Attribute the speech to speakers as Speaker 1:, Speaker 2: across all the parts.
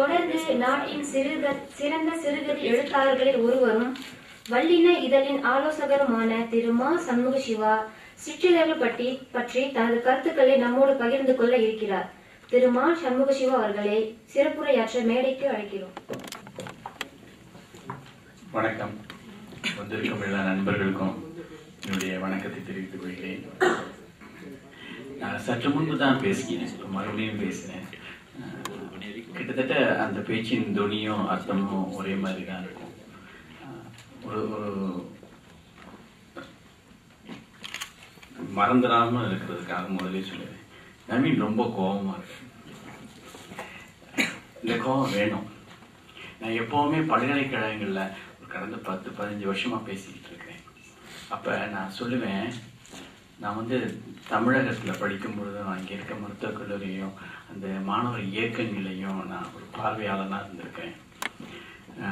Speaker 1: தொடர்ந்து நாட்டின் சிறுக சிறந்த சிறுகதை எழுத்தாளர்களில் ஒருவரும் வல்லின இதழின் ஆலோசகருமான திரு மா சண்முக சிவா சிற்றிதழ்கள் பற்றி பற்றி தனது கருத்துக்களை நம்மோடு பகிர்ந்து கொள்ள இருக்கிறார். திரு மா சண்முக சிவா அவர்களை சிறப்புரையாற்ற மேடைக்கு அழைக்கிறோம்.
Speaker 2: வணக்கம். வந்திருக்கும் எல்லா நண்பர்களுக்கும் என்னுடைய வணக்கத்தை தெரிவித்துக் கொள்கிறேன். நான் சற்று முன்பு தான் பேசினேன் மறுபடியும் பேசினேன். கிட்டத்தட்ட அந்த பேச்சின் துணியும் அர்த்தமும் ஒரே மாதிரி தான் இருக்கும் ஒரு ஒரு மறந்துடாம இருக்கிறதுக்காக முதலே சொல்லுவேன். நவீன் ரொம்ப கோபமா இருக்கு. இந்த கோபம் வேணும். நான் எப்பவுமே பல்கலைக்கழகங்களில் ஒரு கடந்த பத்து பதினஞ்சு வருஷமாக பேசிக்கிட்டு இருக்கேன். அப்போ நான் சொல்லுவேன் நான் வந்து தமிழகத்தில் படிக்கும் பொழுதும் அங்கே இருக்க மருத்துவக் கல்லூரியும் அந்த மாணவர் இயக்கங்களையும் நான் ஒரு பார்வையாளனாக இருந்திருக்கேன்.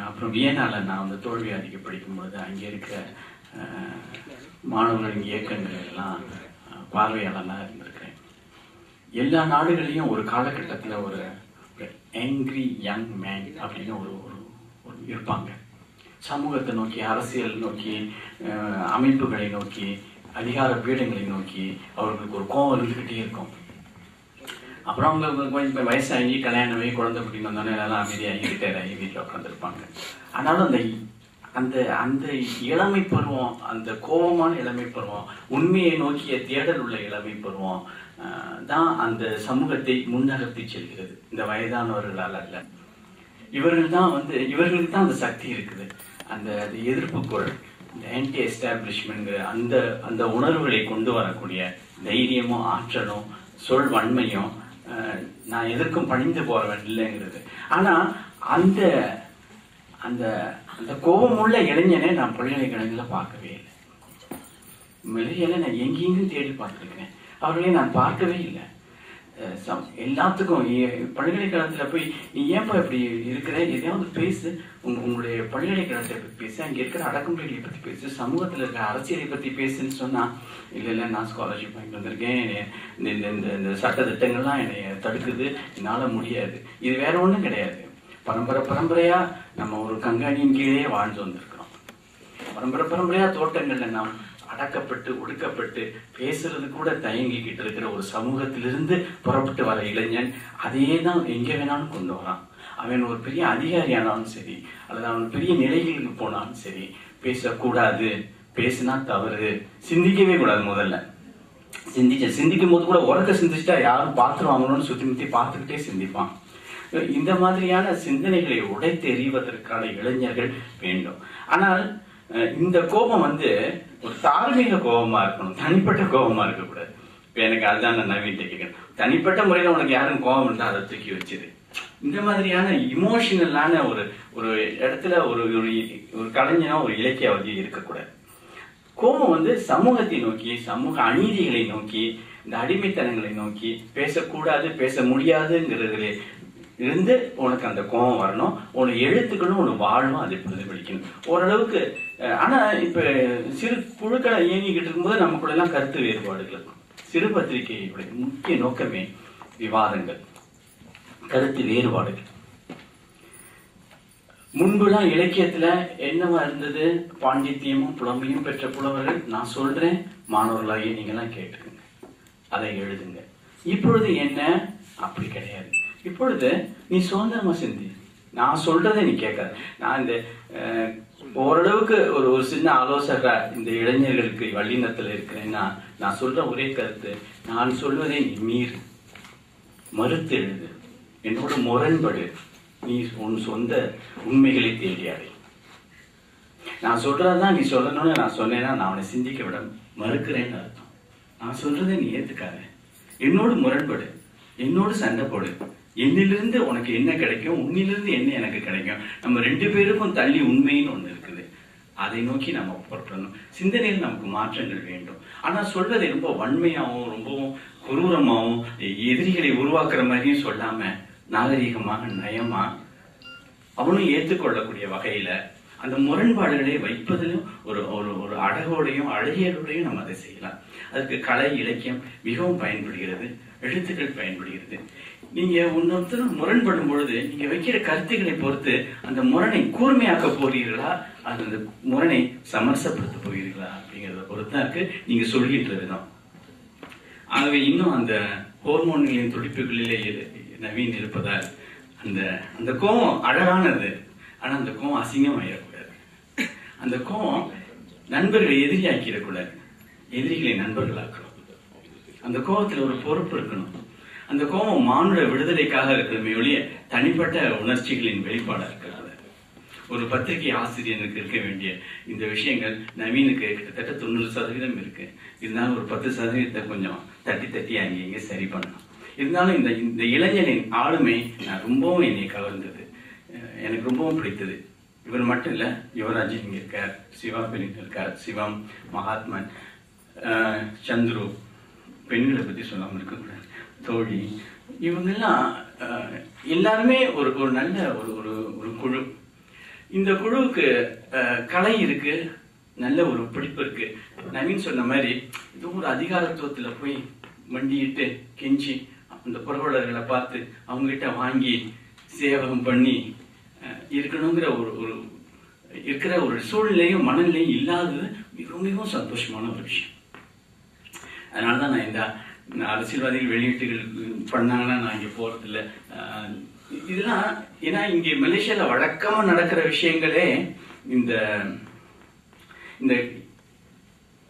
Speaker 2: அப்புறம் வியனால நான் வந்து தோல்வியாதிக்கு படிக்கும் பொழுது அங்கே இருக்க மாணவர்களின் இயக்கங்கள் எல்லாம் பார்வையாளனாக இருந்திருக்கேன். எல்லா நாடுகளையும் ஒரு காலகட்டத்தில் ஒரு ஆங்கிரி யங் மேன் அப்படின்னு ஒரு ஒரு இருப்பாங்க. சமூகத்தை நோக்கி அரசியல் நோக்கி அமைப்புகளை நோக்கி அதிகார பீடங்களை நோக்கி அவர்களுக்கு ஒரு கோவம் இருந்துகிட்டே இருக்கும். அப்புறம் அவங்க கொஞ்சம் வயசாகி கல்யாணம் ஆகி குழந்தை குட்டின்னு வந்தோடனே எல்லாம் அமைதியாகி ரிட்டையர் ஆகி வீட்டில் உட்காந்துருப்பாங்க ஆனாலும் அந்த அந்த அந்த இளமை பருவம் அந்த கோபமான இளமை பருவம் உண்மையை நோக்கிய தேடல் உள்ள இளமை பருவம் ஆஹ், தான் அந்த சமூகத்தை முன்னகர்த்தி செல்கிறது. இந்த வயதானவர்களால் அல்ல. இவர்கள் தான் வந்து இவர்களுக்கு தான் அந்த சக்தி இருக்குது. அந்த அது எதிர்ப்பு குரல். இந்த ஆன்டி எஸ்டாப்ளிஷ்மெண்ட் அந்த அந்த உணர்வுகளை கொண்டு வரக்கூடிய தைரியமும் ஆற்றலும் சொல் வன்மையும் நான் எதற்கும் பணிந்து போறவன் இல்லைங்கிறது. ஆனா அந்த அந்த அந்த கோபமுள்ள இளைஞனை நான் பல்கலைக்கழகங்கள பார்க்கவே இல்லை. மிளையில நான் எங்கெங்கும் தேடி பார்த்துருக்கேன். அவர்களை நான் பார்க்கவே இல்லை. எல்லாத்துக்கும் ஏ- பல்கலைக்கழகத்துல போய் நீ ஏன்பா இப்படி இருக்கிற? எதையாவது பேசு. உங்க உங்களுடைய பல்கலைக்கழகத்தை பத்தி பேசு. அங்க இருக்கிற அடக்குமுறைகளை பத்தி பேசு. சமூகத்துல இருக்கிற அரசியலை பத்தி பேசுன்னு சொன்னா இல்ல இல்ல நான் ஸ்காலர்ஷிப் வாங்கிட்டு வந்திருக்கேன். இந்த இந்த இந்த இந்த சட்ட திட்டங்கள்லாம் என்னைய தடுக்குது. என்னால முடியாது. இது வேற ஒண்ணும் கிடையாது. பரம்பரை பரம்பரையா நம்ம ஒரு கங்காணியின் கீழே வாழ்ந்து வந்திருக்கிறோம். பரம்பரை பரம்பரையா தோட்டங்கள்ல நாம் அடக்கப்பட்டு ஒடுக்கப்பட்டு பேசுறது கூட தயங்கிக்கிட்டு இருக்கிற ஒரு சமூகத்திலிருந்து புறப்பட்டு வர இளைஞன் அதையே தான் எங்கே வேணாலும் கொண்டு வரான். அவன் ஒரு பெரிய அதிகாரியானாலும் சரி அல்லது அவன் பெரிய நிலைகளுக்கு போனாலும் சரி பேசக்கூடாது. பேசினா தவறு. சிந்திக்கவே கூடாது முதல்ல. சிந்திச்ச சிந்திக்கும் போது கூட உறக்க சிந்திச்சுட்டா யாரும் பார்த்துருவாங்களோன்னு சுத்தி முத்தி பார்த்துக்கிட்டே சிந்திப்பான். இந்த மாதிரியான சிந்தனைகளை உடைத்தெறிவதற்கான இளைஞர்கள் வேண்டும். ஆனால் இந்த கோபம் வந்து ஒரு தார்மீக கோபமா இருக்கணும். தனிப்பட்ட கோபமா இருக்கக்கூடாது. இப்ப எனக்கு அதுதான் நான் நவீன் கேட்கிறேன் தனிப்பட்ட முறையில உனக்கு யாரும் கோபம் இருந்தா அதை தூக்கி வச்சிரு. இந்த மாதிரியான இமோஷனலான ஒரு ஒரு இடத்துல ஒரு ஒரு ஒரு கலைஞனா ஒரு இலக்கியவாதி இருக்கக்கூடாது. கோபம் வந்து சமூகத்தை நோக்கி சமூக அநீதிகளை நோக்கி இந்த அடிமைத்தனங்களை நோக்கி பேசக்கூடாது பேச முடியாதுங்கிறதுல இருந்து உனக்கு அந்த கோபம் வரணும். உன் எழுத்துக்களும் உன் வாழ்வும் அதை பிரதிபலிக்கணும். ஓரளவுக்கு அஹ், ஆனா இப்ப சிறு குழுக்களை இயங்கிக்கிட்டு இருக்கும்போது நமக்குள்ள எல்லாம் கருத்து வேறுபாடுகள். சிறு பத்திரிகையுடைய முக்கிய நோக்கமே விவாதங்கள் கருத்து வேறுபாடுகள். முன்புலாம் இலக்கியத்துல என்னவா இருந்தது? பாண்டித்தியமும் புலமையும் பெற்ற புலவர்கள் நான் சொல்றேன் மாணவர்களாகிய நீங்க எல்லாம் கேட்டுக்கங்க. அதை எழுதுங்க. இப்பொழுது என்ன? அப்படி கிடையாது. இப்பொழுது நீ சுதந்திரமா சிந்தி. நான் சொல்றதை நீ கேட்காது நான் இந்த ஓரளவுக்கு ஒரு ஒரு சின்ன ஆலோசகரா இந்த இளைஞர்களுக்கு வல்லினத்துல இருக்கிறேன்னா நான் சொல்ற ஒரே கருத்து நான் சொல்வதை நீ மீறு. மறுத்து எழுது. என்னோட முரண்படு. நீ உன் சொந்த உண்மைகளை தேடி நான் சொல்றதுதான் நீ சொல்லணும்னு நான் சொன்னேன்னா நான் அவனை சிந்திக்க விட மறுக்கிறேன்னு அர்த்தம். நான் சொல்றதை நீ ஏத்துக்காத. என்னோடு முரண்படு. என்னோடு சண்டை போடு. என்னிலிருந்து உனக்கு என்ன கிடைக்கும்? உன்னிலிருந்து என்ன எனக்கு கிடைக்கும்? நம்ம ரெண்டு பேருக்கும் தள்ளி உண்மைன்னு ஒண்ணு இருக்குது. அதை நோக்கி நம்ம புறப்படணும். சிந்தனையில் நமக்கு மாற்றங்கள் வேண்டும். ஆனா சொல்வதை ரொம்ப வன்மையாகவும் ரொம்பவும் குரூரமாகவும் எதிரிகளை உருவாக்குற மாதிரியும் சொல்லாம நாகரீகமாக நயமா அவனும் ஏற்றுக்கொள்ளக்கூடிய வகையில அந்த முரண்பாடுகளை வைப்பதிலும் ஒரு ஒரு ஒரு அழகோடையும் அழகியலோடையும் நம்ம அதை செய்யலாம். அதுக்கு கலை இலக்கியம் மிகவும் பயன்படுகிறது. எழுத்துக்கள் பயன்படுகிறது. நீங்க இன்னொருத்தர் முரண்படும் பொழுது நீங்க வைக்கிற கருத்துக்களை பொறுத்து அந்த முரணை கூர்மையாக்க போறீர்களா அது அந்த முரணை சமரசப்படுத்த போகிறீர்களா? அப்படிங்கறத பொறுத்தா இருக்கு. நீங்க சொல்கின்ற விதம். ஆகவே இன்னும் அந்த ஹோர்மோன்களின் துடிப்புகளிலே நவீன் இருப்பதால் அந்த அந்த கோவம் அழகானது. ஆனா அந்த கோவம் அசிங்கமாயிடக்கூடாது அந்த கோவம் நண்பர்களை எதிரியாக்கிடக்கூடாது. எதிரிகளை நண்பர்களாக்கணும். அந்த கோபத்தில் ஒரு பொறுப்பு இருக்கணும். அந்த கோபம் மானுட விடுதலைக்காக இருக்கிறமே ஒழிய தனிப்பட்ட உணர்ச்சிகளின் வெளிப்பாடா இருக்காது ஒரு பத்திரிகை ஆசிரியனுக்கு இருக்க வேண்டிய இந்த விஷயங்கள் நவீனுக்கு கிட்டத்தட்ட தொண்ணூறு சதவீதம் இருக்கு. இருந்தாலும் ஒரு பத்து சதவீதத்தை கொஞ்சம் தட்டி தட்டி அங்கே இங்கே சரி பண்ணணும் இருந்தாலும் இந்த இந்த இளைஞனின் ஆளுமை நான் ரொம்பவும் என்னை கவர்ந்தது. எனக்கு ரொம்பவும் பிடித்தது. இவர் மட்டும் இல்ல யுவராஜ் இங்க இருக்கார் சிவா பெலின் இருக்கார் சிவம் மகாத்மன் சந்துரு பெண்களை பத்தி சொல்லாம இருக்கக்கூடாது தோழி இவங்கெல்லாம் அஹ், எல்லாருமே ஒரு ஒரு நல்ல ஒரு ஒரு ஒரு குழு. இந்த குழுவுக்கு கலை இருக்கு நல்ல ஒரு பிடிப்பு இருக்கு. நவீன் சொன்ன மாதிரி இது ஒரு அதிகாரத்துவத்துல போய் மண்டியிட்டு கெஞ்சி அந்த புறவலர்களை பார்த்து அவங்ககிட்ட வாங்கி சேவகம் பண்ணி இருக்கணுங்கிற ஒரு ஒரு இருக்கிற ஒரு சூழ்நிலையும் மனநிலையும் இல்லாதது மிக மிகவும் சந்தோஷமான ஒரு விஷயம். அதனாலதான் நான் இந்த அரசியல்வாதிகள் வெளியீட்டுகள் பண்ணாங்கன்னா நான் இங்க போறதில்ல. ஆஹ் இதெல்லாம் ஏன்னா இங்கே மலேசியாவில் வழக்கமா நடக்கிற விஷயங்களே இந்த இந்த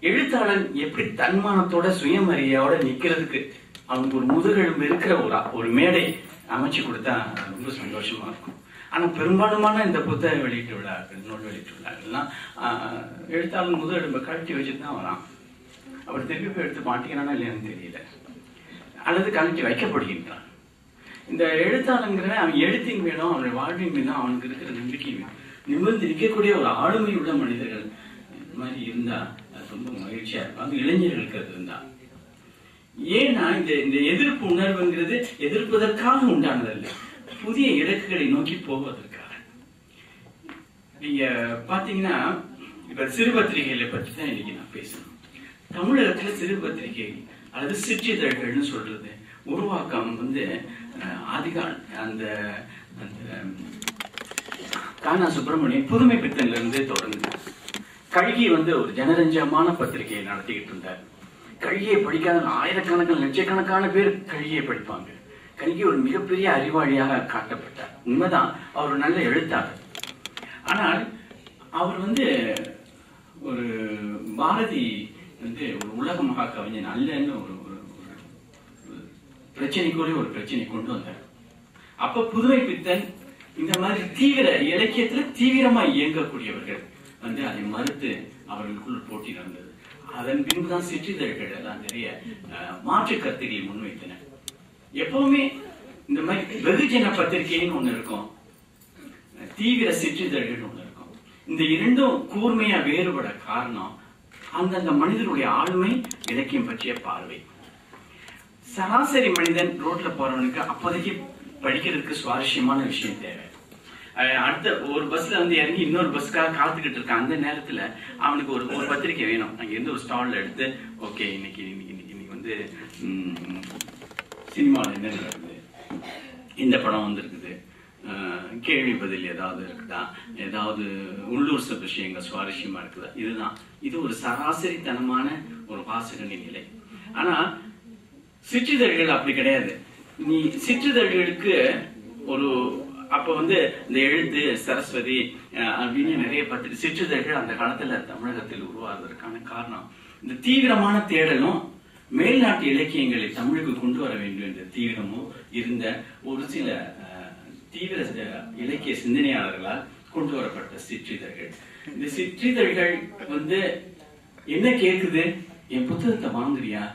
Speaker 2: எழுத்தாளன் எப்படி தன்மானத்தோட சுயமரியாவோட நிக்கிறதுக்கு அவங்க ஒரு முதுகெலும்பு இருக்கிற ஒரு ஒரு மேடை அமைச்சு கொடுத்தா ரொம்ப சந்தோஷமா இருக்கும். ஆனா பெரும்பாலுமான இந்த புத்தக வெளியீட்டு விழாக்கள் நூல் வெளியீட்டு விழாக்கள்லாம் ஆஹ், எழுத்தாளன் முதுகெலும்பை கழட்டி வச்சுட்டு தான் வரான். அவர் திருப்பி போய் எடுத்து மாட்டிக்கிறானா இல்லையான்னு தெரியல. அல்லது கழட்டி வைக்கப்படுகின்றான். இந்த எழுத்தாளங்கிற அவன் எழுத்தின் மீதும் அவனுடைய வாழ்வின் மீதும் அவனுக்கு இருக்கிற நம்பிக்கை நிமிர்ந்து நிற்கக்கூடிய ஒரு ஆளுமை உள்ள மனிதர்கள் இந்த மாதிரி இருந்தா அது ரொம்ப மகிழ்ச்சியா இருக்கும். அது இளைஞர்களுக்கு அது இருந்தா ஏன்னா இந்த இந்த எதிர்ப்பு உணர்வுங்கிறது எதிர்ப்பதற்காக உண்டானதல்ல. புதிய இலக்குகளை நோக்கி போவதற்காக. நீங்க பாத்தீங்கன்னா இப்ப சிறு பத்திரிகைகளை பற்றி தான் இன்னைக்கு நான் பேசணும் தமிழகத்துல சிறு பத்திரிகை அல்லது சிற்றிதழ்கள்னு சொல்றது. உருவாக்கம் வந்து அதிகால் அந்த அந்த கானா சுப்பிரமணியன் புதுமை பித்தன்ல இருந்து தொடர்ந்து கல்கி வந்து ஒரு ஜனரஞ்சமான பத்திரிகையை நடத்திக்கிட்டு இருந்தார். கல்கியை படிக்காத ஆயிரக்கணக்கான லட்சக்கணக்கான பேர் கல்கியை படிப்பாங்க. கல்கி ஒரு மிகப்பெரிய அறிவாளியாக காட்டப்பட்டார். உண்மைதான் அவர் நல்ல எழுத்தாளர். ஆனால் அவர் வந்து ஒரு பாரதி வந்து ஒரு உலக மகா கவிஞன் அல்லன்னு ஒரு ஒரு- ஒரு- ஒரு பிரச்சனைக்குள்ளே ஒரு பிரச்சனை கொண்டு வந்தார். அப்ப புதுமை பித்தன் இந்த மாதிரி தீவிர இலக்கியத்துல தீவிரமா இயங்கக்கூடியவர்கள் வந்து அதை மறுத்து அவர்களுக்குள் போட்டி நடந்தது. அதன் பின்புதான் சிற்றிதழ்கள் எல்லாம் நிறைய மாற்று கருத்துக்களை முன்வைத்தன. எப்பவுமே இந்த மாதிரி வெகுஜன பத்திரிகைன்னு ஒண்ணு இருக்கும். தீவிர சிற்றிதழ்கள் ஒண்ணு இருக்கும். இந்த இரண்டும் கூர்மையா வேறுபட காரணம் அந்தந்த மனிதனுடைய ஆளுமை இலக்கியம் பற்றிய பார்வை. சராசரி மனிதன் ரோட்ல போறவனுக்கு அப்போதைக்கு படிக்கிறதுக்கு சுவாரஸ்யமான விஷயம் தேவை. அடுத்த ஒரு பஸ்ல வந்து இறங்கி இன்னொரு பஸ்க்காக காத்துக்கிட்டு இருக்கான் அந்த நேரத்துல அவனுக்கு ஒரு ஒரு பத்திரிக்கை வேணும். அங்க இருந்து ஒரு ஸ்டால்ல எடுத்து ஓகே இன்னைக்கு இன்னைக்கு இன்னைக்கு இன்னைக்கு வந்து சினிமாவில் என்ன நடக்குது? இந்த படம் வந்திருக்குது. கேள்வி பதில் ஏதாவது இருக்குதா? ஏதாவது உள்ளூர் ச விஷயங்கள் சுவாரஸ்யமா இருக்குதா? இதுதான். இது ஒரு சராசரித்தனமான ஒரு வாசகனின் நிலை. ஆனா சிற்றிதழ்கள் அப்படி கிடையாது. நீ சிற்றிதழ்களுக்கு ஒரு அப்ப வந்து இந்த எழுத்து சரஸ்வதி அஹ், அப்படின்னு நிறைய பத்து சிற்றிதழ்கள் அந்த காலத்துல தமிழகத்தில் உருவாவதற்கான காரணம். இந்த தீவிரமான தேடலும் மேல்நாட்டு இலக்கியங்களை தமிழுக்கு கொண்டு வர வேண்டும் என்ற தீவிரமும் இருந்த ஒரு சில தீவிர இலக்கிய சிந்தனையாளர்களால் கொண்டு வரப்பட்ட சிற்றிதழ்கள். இந்த சிற்றிதழ்கள் வந்து என்ன கேக்குது? என் புத்தகத்தை வாங்குறியா?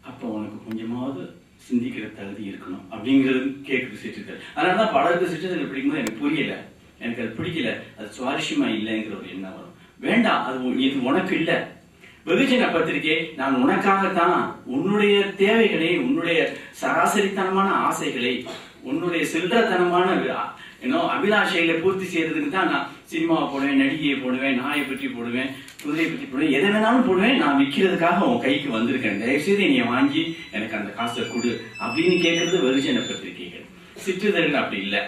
Speaker 2: அப்ப உனக்கு கொஞ்சமாவது சிந்திக்கிற தகுதி இருக்கணும் அப்படிங்கிறது கேக்குது சிற்றிதழ். அதனாலதான் பலருக்கு சிற்றிதழ் பிடிக்கும்போது எனக்கு புரியல. எனக்கு அது பிடிக்கல. அது சுவாரஸ்யமா இல்லைங்கிற ஒரு எண்ணம் வரும். வேண்டாம். அது இது உனக்கு இல்லை. வெகுஜன பத்திரிகை நான் உனக்காகத்தான் உன்னுடைய தேவைகளை உன்னுடைய சராசரித்தனமான ஆசைகளை உன்னுடைய சில்லறத்தனமான ஏன்னோ அபிலாஷைகளை பூர்த்தி செய்யறதுக்கு தான் நான் சினிமாவை போடுவேன் நடிகையை போடுவேன் நாயை பற்றி போடுவேன் குதிரையை பற்றி போடுவேன். எதை வேணாலும் போடுவேன். நான் விற்கிறதுக்காக உன் கைக்கு வந்திருக்கேன். தயவுசெய்து நீ வாங்கி எனக்கு அந்த காசை கொடு அப்படின்னு கேட்கறது வெகுஜன பத்திரிகைகள் சிற்றிதழ்கள் அப்படி இல்லை.